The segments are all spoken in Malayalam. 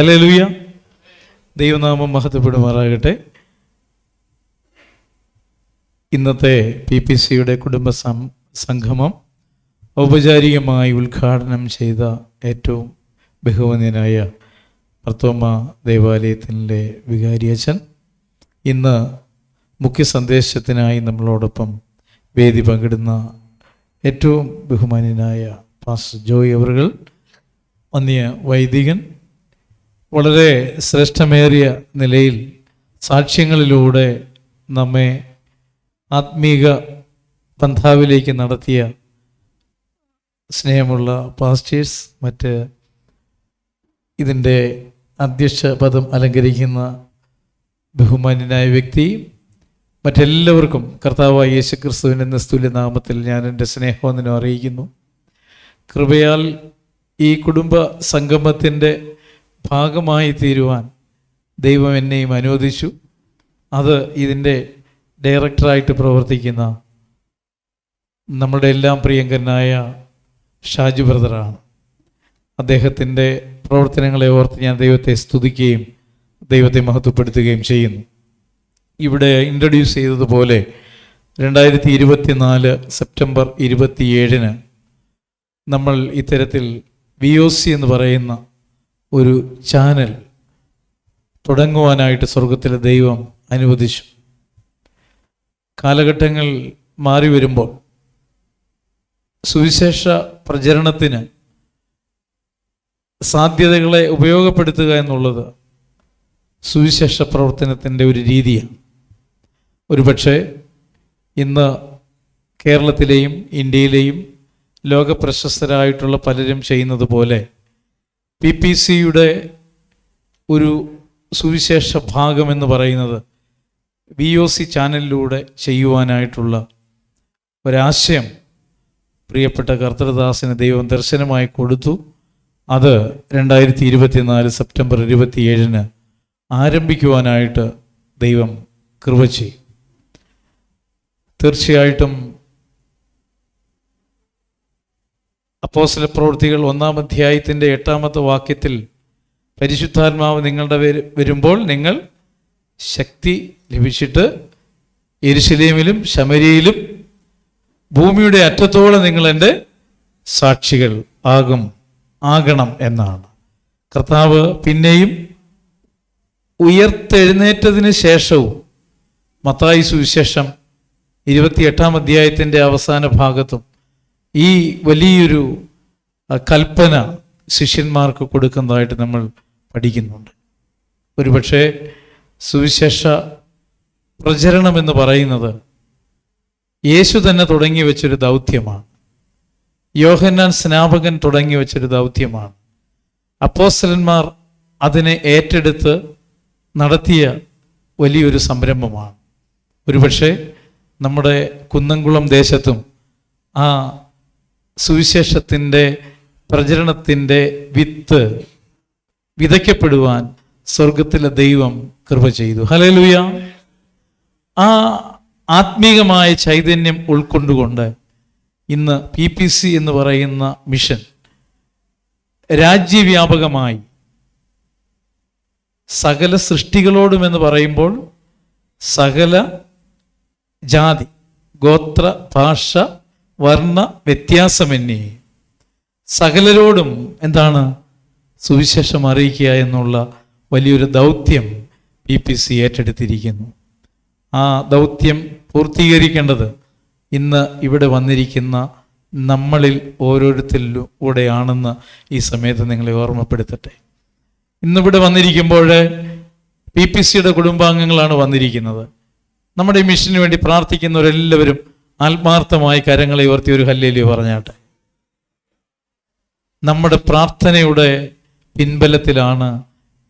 ഹലേ ലൂയ ദൈവനാമം മഹത്വപ്പെടുമാറാകട്ടെ. ഇന്നത്തെ പി പി സിയുടെ കുടുംബ സംഗമം ഔപചാരികമായി ഉദ്ഘാടനം ചെയ്ത ഏറ്റവും ബഹുമാന്യനായ ഭർത്തോമ ദേവാലയത്തിലെ വികാരിയച്ഛൻ. ഇന്ന് മുഖ്യ സന്ദേശത്തിനായി നമ്മളോടൊപ്പം വേദി പങ്കിടുന്ന ഏറ്റവും ബഹുമാന്യനായ പാസ് ജോയ് അവറുകൾ വന്നിയ വൈദികൻ വളരെ ശ്രേഷ്ഠമേറിയ നിലയിൽ സാക്ഷ്യങ്ങളിലൂടെ നമ്മെ ആത്മീക പന്ഥാവിലേക്ക് നടത്തിയ സ്നേഹമുള്ള പാസ്റ്റേഴ്സ് മറ്റ് ഇതിന്റെ അധ്യക്ഷ പദം അലങ്കരിക്കുന്ന ബഹുമാന്യനായ വ്യക്തി മറ്റെല്ലാവർക്കും കർത്താവായ യേശു ക്രിസ്തുവിൻ എന്ന സ്തുല്യനാമത്തിൽ ഞാൻ എന്റെ സ്നേഹവന്ദനം അറിയിക്കുന്നു. കൃപയാൽ ഈ കുടുംബ സംഗമത്തിന്റെ ഭാഗമായി തീരുവാൻ ദൈവം എന്നെയും അനുവദിച്ചു. അത് ഇതിന്റെ ഡയറക്ടറായിട്ട് പ്രവർത്തിക്കുന്ന നമ്മുടെ എല്ലാം പ്രിയങ്കരനായ ഷാജു ബ്രദറാണ്. അദ്ദേഹത്തിന്റെ പ്രവർത്തനങ്ങളെ ഓർത്ത് ഞാൻ ദൈവത്തെ സ്തുതിക്കുകയും ദൈവത്തെ മഹത്വപ്പെടുത്തുകയും ചെയ്യുന്നു. ഇവിടെ ഇൻട്രൊഡ്യൂസ് ചെയ്തതുപോലെ രണ്ടായിരത്തി ഇരുപത്തിനാല് സെപ്റ്റംബർ ഇരുപത്തിയേഴിന് നമ്മൾ ഇത്തരത്തിൽ വി ഒ സി എന്ന് പറയുന്ന ഒരു ചാനൽ തുടങ്ങുവാനായിട്ട് സ്വർഗത്തിലെ ദൈവം അനുവദിച്ചു. കാലഘട്ടങ്ങൾ മാറി വരുമ്പോൾ സുവിശേഷ പ്രചരണത്തിന് സാധ്യതകളെ ഉപയോഗപ്പെടുത്തുക എന്നുള്ളത് സുവിശേഷ പ്രവർത്തനത്തിന്റെ ഒരു രീതിയാണ്. ഒരുപക്ഷെ ഇന്ന് കേരളത്തിലെയും ഇന്ത്യയിലെയും ലോകപ്രശസ്തരായിട്ടുള്ള പലരും ചെയ്യുന്നത് പോലെ പി പി സിയുടെ ഒരു സുവിശേഷ ഭാഗം എന്ന് പറയുന്നത് വി ഒ സി ചാനലിലൂടെ ചെയ്യുവാനായിട്ടുള്ള ഒരാശയം പ്രിയപ്പെട്ട കർത്തൃദാസിന് ദൈവം ദർശനമായി കൊടുത്തു. അത് രണ്ടായിരത്തി ഇരുപത്തിനാല് സെപ്റ്റംബർ ഇരുപത്തിയേഴിന് ആരംഭിക്കുവാനായിട്ട് ദൈവം കൃപ ചെയ്യും. തീർച്ചയായിട്ടും അപ്പോസ്തല പ്രവൃത്തികൾ ഒന്നാം അധ്യായത്തിന്റെ എട്ടാമത്തെ വാക്യത്തിൽ പരിശുദ്ധാത്മാവ് നിങ്ങളുടെ വരു- വരുമ്പോൾ നിങ്ങൾ ശക്തി ലഭിച്ചിട്ട് എരുശലേമിലും ശമരിയിലും ഭൂമിയുടെ അറ്റത്തോളം നിങ്ങൾ എന്റെ സാക്ഷികൾ ആകും ആകണം എന്നാണ്. കർത്താവ് പിന്നെയും ഉയർത്തെഴുന്നേറ്റതിന് ശേഷവും മത്തായി സുവിശേഷം ഇരുപത്തിയെട്ടാം അധ്യായത്തിന്റെ അവസാന ഭാഗത്തും ഈ വലിയൊരു കൽപ്പന ശിഷ്യന്മാർക്ക് കൊടുക്കുന്നതായിട്ട് നമ്മൾ പഠിക്കുന്നുണ്ട്. ഒരുപക്ഷെ സുവിശേഷ പ്രചരണം എന്ന് പറയുന്നത് യേശു തന്നെ തുടങ്ങി വെച്ചൊരു ദൗത്യമാണ്. യോഹന്നാൻ സ്നാപകൻ തുടങ്ങി വെച്ചൊരു ദൗത്യമാണ്. അപ്പോസ്റ്റലന്മാർ അതിനെ ഏറ്റെടുത്ത് നടത്തിയ വലിയൊരു സംരംഭമാണ്. ഒരുപക്ഷെ നമ്മുടെ കുന്നംകുളം ദേശത്തും ആ സുവിശേഷത്തിന്റെ പ്രചരണത്തിന്റെ വിത്ത് വിതയ്ക്കപ്പെടുവാൻ സ്വർഗത്തിലെ ദൈവം കൃപ ചെയ്തു. ഹലലുയ ആ ആത്മീകമായ ചൈതന്യം ഉൾക്കൊണ്ടുകൊണ്ട് ഇന്ന് പി പി സി എന്ന് പറയുന്ന മിഷൻ രാജ്യവ്യാപകമായി സകല സൃഷ്ടികളോടും എന്ന് പറയുമ്പോൾ സകല ജാതി ഗോത്ര ഭാഷ വർണ വ്യത്യാസമെന്നേ. സകലരോടും എന്താണ് സുവിശേഷം അറിയിക്കുക എന്നുള്ള വലിയൊരു ദൗത്യം പി പി സി ഏറ്റെടുത്തിരിക്കുന്നു. ആ ദൗത്യം പൂർത്തീകരിക്കേണ്ടത് ഇന്ന് ഇവിടെ വന്നിരിക്കുന്ന നമ്മളിൽ ഓരോരുത്തരിലൂടെയാണെന്ന് ഈ സമയത്ത് നിങ്ങളെ ഓർമ്മപ്പെടുത്തട്ടെ. ഇന്നിവിടെ വന്നിരിക്കുമ്പോൾ പി പി സിയുടെ കുടുംബാംഗങ്ങളാണ് വന്നിരിക്കുന്നത്. നമ്മുടെ മിഷന് വേണ്ടി പ്രാർത്ഥിക്കുന്നവരെല്ലാവരും ആത്മാർത്ഥമായി കരങ്ങളെ ഉയർത്തി ഒരു ഹല്ലേലി പറഞ്ഞാട്ടെ. നമ്മുടെ പ്രാർത്ഥനയുടെ പിൻബലത്തിലാണ്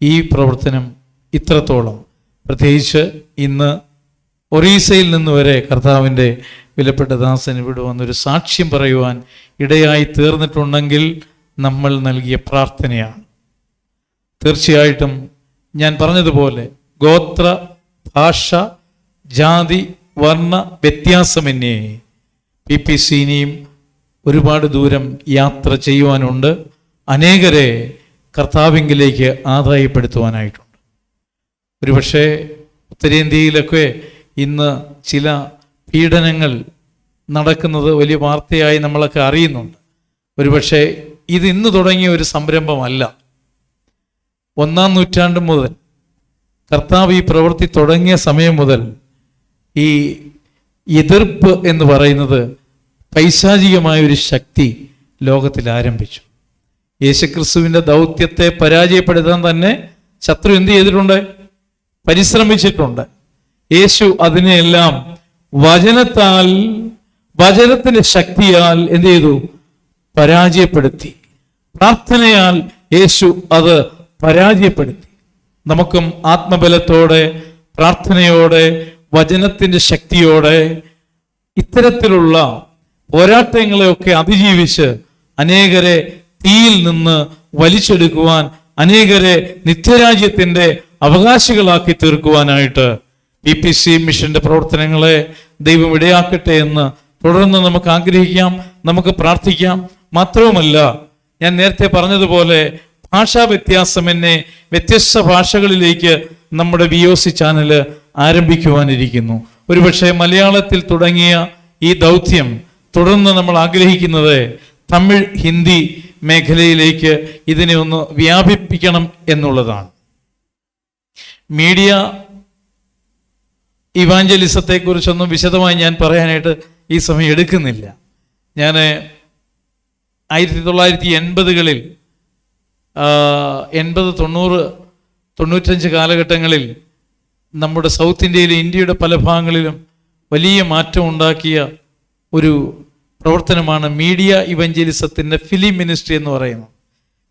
ഈ പ്രവർത്തനം ഇത്രത്തോളം. പ്രത്യേകിച്ച് ഇന്ന് ഒറീസയിൽ നിന്ന് വരെ കർത്താവിന്റെ വിലപ്പെട്ട ദാസൻ ഇവിടെ വന്നൊരു സാക്ഷ്യം പറയുവാൻ ഇടയായി തീർന്നിട്ടുണ്ടെങ്കിൽ നമ്മൾ നൽകിയ പ്രാർത്ഥനയാണ്. തീർച്ചയായിട്ടും ഞാൻ പറഞ്ഞതുപോലെ ഗോത്ര ഭാഷ ജാതി വർണ വ്യത്യാസമെന്നേ പി പി സിനിയും ഒരുപാട് ദൂരം യാത്ര ചെയ്യുവാനുണ്ട്. അനേകരെ കർത്താവിങ്കിലേക്ക് ആദായപ്പെടുത്തുവാനായിട്ടുണ്ട്. ഒരുപക്ഷെ ഉത്തരേന്ത്യയിലൊക്കെ ഇന്ന് ചില പീഡനങ്ങൾ നടക്കുന്നത് വലിയ വാർത്തയായി നമ്മളൊക്കെ അറിയുന്നുണ്ട്. ഒരുപക്ഷെ ഇത് ഇന്ന് തുടങ്ങിയ ഒരു സംരംഭമല്ല. ഒന്നാം നൂറ്റാണ്ട് മുതൽ കർത്താവ് ഈ പ്രവൃത്തി തുടങ്ങിയ സമയം മുതൽ ഈ എതിർപ്പ് എന്ന് പറയുന്നത് പൈശാചികമായ ഒരു ശക്തി ലോകത്തിൽ ആരംഭിച്ചു. യേശുക്രിസ്തുവിന്റെ ദൗത്യത്തെ പരാജയപ്പെടുത്താൻ തന്നെ ശത്രു എന്ത് ചെയ്തിട്ടുണ്ട്? പരിശ്രമിച്ചിട്ടുണ്ട്. യേശു അതിനെയെല്ലാം വചനത്താൽ വചനത്തിന്റെ ശക്തിയാൽ എന്ത് ചെയ്തു? പരാജയപ്പെടുത്തി. പ്രാർത്ഥനയാൽ യേശു അത് പരാജയപ്പെടുത്തി. നമുക്കും ആത്മബലത്തോടെ പ്രാർത്ഥനയോടെ വചനത്തിന്റെ ശക്തിയോടെ ഇത്തരത്തിലുള്ള പോരാട്ടങ്ങളെയൊക്കെ അതിജീവിച്ച് അനേകരെ തീയിൽ നിന്ന് വലിച്ചെടുക്കുവാൻ അനേകരെ നിത്യരാജ്യത്തിന്റെ അവകാശികളാക്കി തീർക്കുവാനായിട്ട് പി പി സി മിഷന്റെ പ്രവർത്തനങ്ങളെ ദൈവം ഇടയാക്കട്ടെ എന്ന് തുടർന്ന് നമുക്ക് ആഗ്രഹിക്കാം നമുക്ക് പ്രാർത്ഥിക്കാം. മാത്രവുമല്ല ഞാൻ നേരത്തെ പറഞ്ഞതുപോലെ ഭാഷാ വ്യത്യാസം എന്നെ വ്യത്യസ്ത ഭാഷകളിലേക്ക് നമ്മുടെ വി ഒ സി ചാനൽ ആരംഭിക്കുവാനിരിക്കുന്നു. ഒരുപക്ഷെ മലയാളത്തിൽ തുടങ്ങിയ ഈ ദൗത്യം തുടർന്ന് നമ്മൾ ആഗ്രഹിക്കുന്നത് തമിഴ് ഹിന്ദി മേഖലയിലേക്ക് ഇതിനെ ഒന്ന് വ്യാപിപ്പിക്കണം എന്നുള്ളതാണ്. മീഡിയ ഇവാഞ്ചലിസത്തെക്കുറിച്ചൊന്നും വിശദമായി ഞാൻ പറയാനായിട്ട് ഈ സമയം എടുക്കുന്നില്ല. ഞാൻ ആയിരത്തി തൊള്ളായിരത്തി എൺപതുകളിൽ എൺപത് തൊണ്ണൂറ് തൊണ്ണൂറ്റഞ്ച് കാലഘട്ടങ്ങളിൽ നമ്മുടെ സൗത്ത് ഇന്ത്യയിലെ ഇന്ത്യയുടെ പല ഭാഗങ്ങളിലും വലിയ മാറ്റം ഉണ്ടാക്കിയ ഒരു പ്രവർത്തനമാണ് മീഡിയ ഇവഞ്ചലിസത്തിന്റെ ഫിലിം മിനിസ്ട്രി എന്ന് പറയുന്നത്.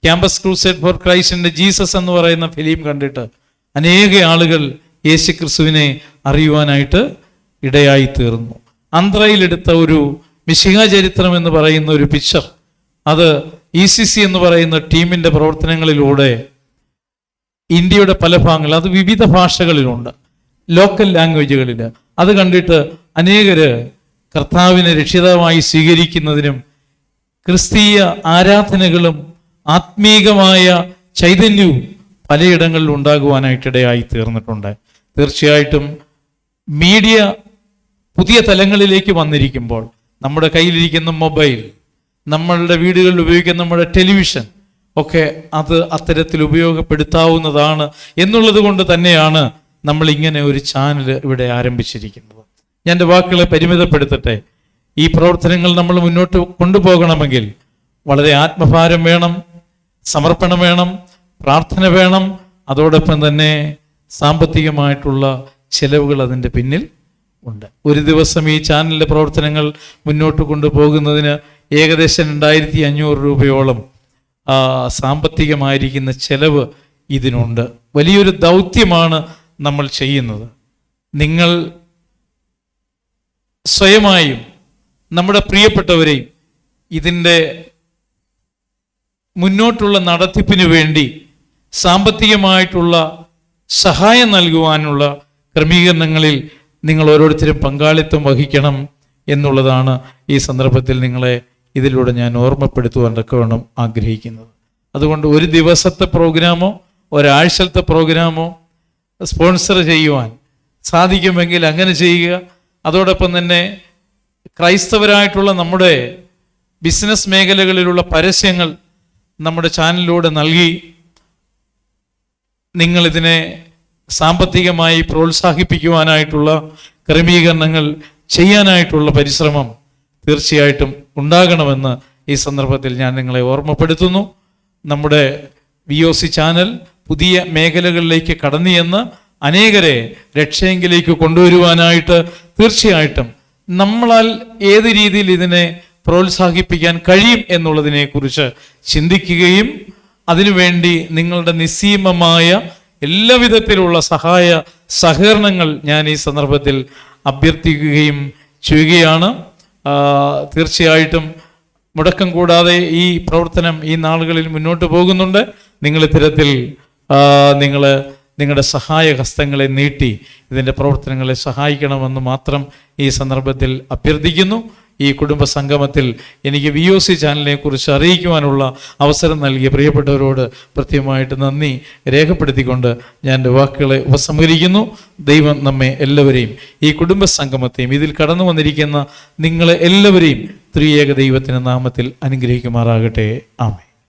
ക്യാമ്പസ് ക്രൂസൈഡ് ഫോർ ക്രൈസ്റ്റിന്റെ ജീസസ് എന്ന് പറയുന്ന ഫിലിം കണ്ടിട്ട് അനേക ആളുകൾ യേശു ക്രിസ്തുവിനെ അറിയുവാനായിട്ട് ഇടയായി തീർന്നു ആന്ധ്രയിലെടുത്ത ഒരു മിശിക ചരിത്രം എന്ന് പറയുന്ന ഒരു പിക്ചർ അത് ഇ സി സി എന്ന് പറയുന്ന ടീമിന്റെ പ്രവർത്തനങ്ങളിലൂടെ ഇന്ത്യയുടെ പല ഭാഗങ്ങളിൽ അത് വിവിധ ഭാഷകളിലുണ്ട് ലോക്കൽ ലാംഗ്വേജുകളിൽ അത് കണ്ടിട്ട് അനേകർ കർത്താവിനെ രക്ഷിതമായി സ്വീകരിക്കുന്നതിനും ക്രിസ്തീയ ആരാധനകളും ആത്മീകമായ ചൈതന്യവും പലയിടങ്ങളിൽ ഉണ്ടാകുവാനായിട്ടിടയായി തീർന്നിട്ടുണ്ട്. തീർച്ചയായിട്ടും മീഡിയ പുതിയ തലങ്ങളിലേക്ക് വന്നിരിക്കുമ്പോൾ നമ്മുടെ കയ്യിലിരിക്കുന്ന മൊബൈൽ നമ്മളുടെ വീടുകളിൽ ഉപയോഗിക്കുന്ന നമ്മുടെ ടെലിവിഷൻ ഒക്കെ അത് അത്തരത്തിൽ ഉപയോഗപ്പെടുത്താവുന്നതാണ് എന്നുള്ളത് കൊണ്ട് തന്നെയാണ് നമ്മൾ ഇങ്ങനെ ഒരു ചാനൽ ഇവിടെ ആരംഭിച്ചിരിക്കുന്നത്. ഞാൻ എന്റെ വാക്കുകളെ പരിമിതപ്പെടുത്തട്ടെ. ഈ പ്രവർത്തനങ്ങൾ നമ്മൾ മുന്നോട്ട് കൊണ്ടുപോകണമെങ്കിൽ വളരെ ആത്മഭാരം വേണം സമർപ്പണം വേണം പ്രാർത്ഥന വേണം. അതോടൊപ്പം തന്നെ സാമ്പത്തികമായിട്ടുള്ള ചിലവുകൾ അതിന്റെ പിന്നിൽ ഉണ്ട്. ഒരു ദിവസം ഈ ചാനലിന്റെ പ്രവർത്തനങ്ങൾ മുന്നോട്ട് കൊണ്ടുപോകുന്നതിന് ഏകദേശം രണ്ടായിരത്തി അഞ്ഞൂറ് രൂപയോളം സാമ്പത്തികമായിരിക്കുന്ന ചെലവ് ഇതിനുണ്ട്. വലിയൊരു ദൗത്യമാണ് നമ്മൾ ചെയ്യുന്നത്. നിങ്ങൾ സ്വയമായും നമ്മുടെ പ്രിയപ്പെട്ടവരെയും ഇതിന്റെ മുന്നോട്ടുള്ള നടത്തിപ്പിന് വേണ്ടി സാമ്പത്തികമായിട്ടുള്ള സഹായം നൽകുവാനുള്ള ക്രമീകരണങ്ങളിൽ നിങ്ങൾ ഓരോരുത്തരും പങ്കാളിത്തം വഹിക്കണം എന്നുള്ളതാണ് ഈ സന്ദർഭത്തിൽ നിങ്ങളെ ഇതിലൂടെ ഞാൻ ഓർമ്മപ്പെടുത്തുവാൻ തക്കവണ്ണം ആഗ്രഹിക്കുന്നത്. അതുകൊണ്ട് ഒരു ദിവസത്തെ പ്രോഗ്രാമോ ഒരാഴ്ചത്തെ പ്രോഗ്രാമോ സ്പോൺസർ ചെയ്യുവാൻ സാധിക്കുമെങ്കിൽ അങ്ങനെ ചെയ്യുക. അതോടൊപ്പം തന്നെ ക്രൈസ്തവരായിട്ടുള്ള നമ്മുടെ ബിസിനസ് മേഖലകളിലുള്ള പരസ്യങ്ങൾ നമ്മുടെ ചാനലിലൂടെ നൽകി നിങ്ങൾ ഇതിനെ സാമ്പത്തികമായി പ്രോത്സാഹിപ്പിക്കുവാനായിട്ടുള്ള ക്രമീകരണങ്ങൾ ചെയ്യാനായിട്ടുള്ള പരിശ്രമം തീർച്ചയായിട്ടും ഉണ്ടാകണമെന്ന് ഈ സന്ദർഭത്തിൽ ഞാൻ നിങ്ങളെ ഓർമ്മപ്പെടുത്തുന്നു. നമ്മുടെ വി ഒ സി ചാനൽ പുതിയ മേഖലകളിലേക്ക് കടന്നു ചെന്ന് അനേകരെ രക്ഷയെങ്കിലേക്ക് കൊണ്ടുവരുവാനായിട്ട് തീർച്ചയായിട്ടും നമ്മളാൽ ഏത് രീതിയിൽ ഇതിനെ പ്രോത്സാഹിപ്പിക്കാൻ കഴിയും എന്നുള്ളതിനെക്കുറിച്ച് ചിന്തിക്കുകയും അതിനുവേണ്ടി നിങ്ങളുടെ നിസ്സീമമായ എല്ലാ വിധത്തിലുള്ള സഹായ സഹകരണങ്ങൾ ഞാൻ ഈ സന്ദർഭത്തിൽ അഭ്യർത്ഥിക്കുകയും ചെയ്യുകയാണ്. തീർച്ചയായിട്ടും മുടക്കം കൂടാതെ ഈ പ്രവർത്തനം ഈ നാളുകളിൽ മുന്നോട്ട് പോകുന്നുണ്ട്. നിങ്ങൾ ഇത്തരത്തിൽ നിങ്ങൾ നിങ്ങളുടെ സഹായ ഹസ്തങ്ങളെ നീട്ടി ഇതിന്റെ പ്രവർത്തനങ്ങളെ സഹായിക്കണമെന്ന് മാത്രം ഈ സന്ദർഭത്തിൽ അഭ്യർത്ഥിക്കുന്നു. ഈ കുടുംബ സംഗമത്തിൽ എനിക്ക് വി ഒ സി ചാനലിനെ കുറിച്ച് അറിയിക്കുവാനുള്ള അവസരം നൽകിയ പ്രിയപ്പെട്ടവരോട് പ്രത്യേകമായിട്ട് നന്ദി രേഖപ്പെടുത്തിക്കൊണ്ട് ഞാൻ എന്റെ വാക്കുകളെ ഉപസംഹരിക്കുന്നു. ദൈവം നമ്മെ എല്ലാവരെയും ഈ കുടുംബ സംഗമത്തെയും ഇതിൽ കടന്നു വന്നിരിക്കുന്ന നിങ്ങളെ എല്ലാവരെയും ത്രിയേക ദൈവത്തിന്റെ നാമത്തിൽ അനുഗ്രഹിക്കുമാറാകട്ടെ. ആമേ